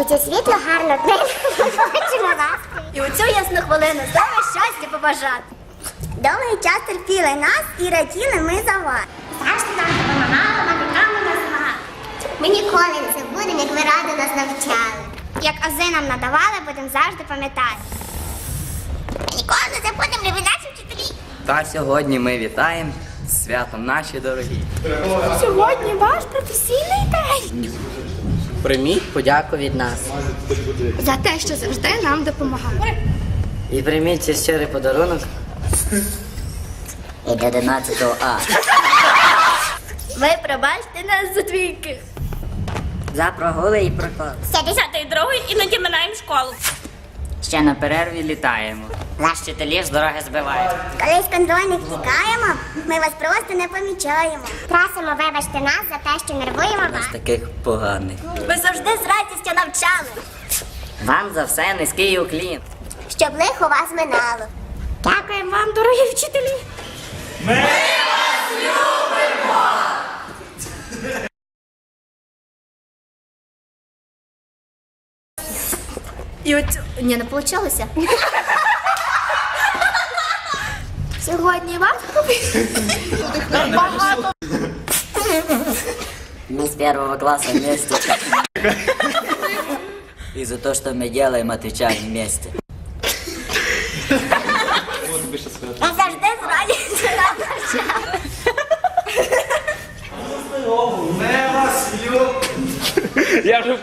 один один. Бачимо ласку. І у цю ясну хвилину саме щастя побажати. Довгий час терпіли нас і раділи ми за вас. Завжди нам допомагали, набіками нас змагали. Ми ніколи не забудемо, як ви ради нас навчали. Як ази нам надавали, будемо завжди пам'ятати. Ми ніколи не забудемо любі наші вчителі. Та сьогодні ми вітаємо з святом наші дорогі. Сьогодні ваш професійний день. Прийміть подяку від нас. За те, що завжди нам допомагає. І прийміть цей щирий подарунок. І до 11 А. Ви пробачте нас за двійки. За прогули і прокол. Десятий другий іноді минаємо школу. Ще на перерві літаємо. Наш вчителі з дороги збивають. Коли з контрольних тікаємо, ми вас просто не помічаємо. Просимо вибачте нас за те, що нервуємо вас. Таких поганих. Ви завжди з радістю навчали. Вам за все низький уклін. Щоб лихо вас минало. Дякуємо вам, дорогі вчителі. І оцю... Ні, не вийшло. Сьогодні вам багато. Мы с первого класса вместе. И за то, что мы делаем, отвечаем вместе. Ми завжди з радістю навчали. Я вже